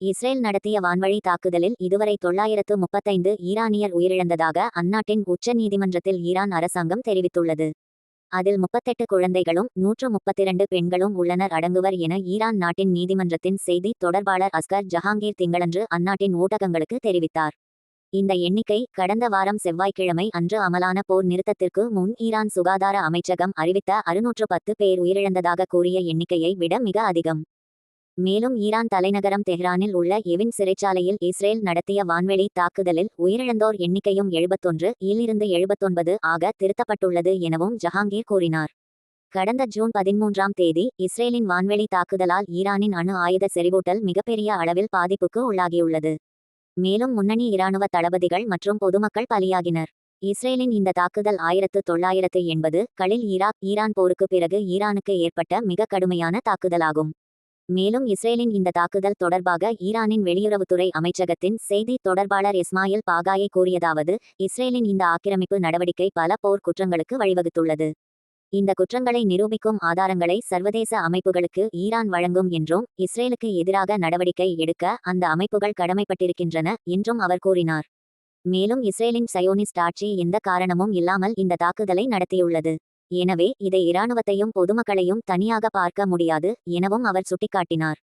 Israel நடத்திய வான்வழி தாக்குதலில் இதுவரை தொள்ளாயிரத்து முப்பத்தைந்து ஈரானியர் உயிரிழந்ததாக அந்நாட்டின் உச்ச நீதிமன்றத்தில் ஈரான் அரசாங்கம் தெரிவித்துள்ளது. அதில் முப்பத்தெட்டு குழந்தைகளும் நூற்று முப்பத்திரண்டு பெண்களும் உள்ளனர் அடங்குவர் என ஈரான் நாட்டின் நீதிமன்றத்தின் செய்தி தொடர்பாளர் அஸ்கர் ஜஹாங்கீர் திங்களன்று அந்நாட்டின் ஊடகங்களுக்கு தெரிவித்தார். இந்த எண்ணிக்கை கடந்த வாரம் செவ்வாய்க்கிழமை அன்று அமலான போர் நிறுத்தத்திற்கு முன் ஈரான் சுகாதார அமைச்சகம் அறிவித்த அறுநூற்று பத்து பேர் உயிரிழந்ததாக கூறிய எண்ணிக்கையை விட மிக அதிகம். மேலும் ஈரான் தலைநகரம் தெஹ்ரானில் உள்ள எவின் சிறைச்சாலையில் இஸ்ரேல் நடத்திய வான்வெளி தாக்குதலில் உயிரிழந்தோர் எண்ணிக்கையும் எழுபத்தொன்று இலிருந்து எழுபத்தொன்பது ஆக திருத்தப்பட்டுள்ளது எனவும் ஜஹாங்கீர் கூறினார். கடந்த ஜூன் பதிமூன்றாம் தேதி இஸ்ரேலின் வான்வெளி தாக்குதலால் ஈரானின் அணு ஆயுத செறிவூட்டல் மிகப்பெரிய அளவில் பாதிப்புக்கு உள்ளாகியுள்ளது. மேலும் முன்னணி இராணுவ தளபதிகள் மற்றும் பொதுமக்கள் பலியாகினர். இஸ்ரேலின் இந்த தாக்குதல் ஆயிரத்து தொள்ளாயிரத்து எண்பது களில் ஈராக் ஈரான் போருக்கு பிறகு ஈரானுக்கு ஏற்பட்ட மிக கடுமையான தாக்குதலாகும். மேலும் இஸ்ரேலின் இந்த தாக்குதல் தொடர்பாக ஈரானின் வெளியுறவுத்துறை அமைச்சகத்தின் செய்தி தொடர்பாளர் இஸ்மாயில் பாகாயை கூறியதாவது இஸ்ரேலின் இந்த ஆக்கிரமிப்பு நடவடிக்கை பல போர் குற்றங்களுக்கு வழிவகுத்துள்ளது. இந்த குற்றங்களை நிரூபிக்கும் ஆதாரங்களை சர்வதேச அமைப்புகளுக்கு ஈரான் வழங்கும் என்றும் இஸ்ரேலுக்கு எதிராக நடவடிக்கை எடுக்க அந்த அமைப்புகள் கடமைப்பட்டிருக்கின்றன என்றும் அவர் கூறினார். மேலும் இஸ்ரேலின் சயோனிஸ்ட் ஆட்சி எந்த காரணமும் இல்லாமல் இந்த தாக்குதலை நடத்தியுள்ளது. எனவே இதை இராணுவத்தையும் பொதுமக்களையும் தனியாக பார்க்க முடியாது எனவும் அவர் சுட்டிக்காட்டினார்.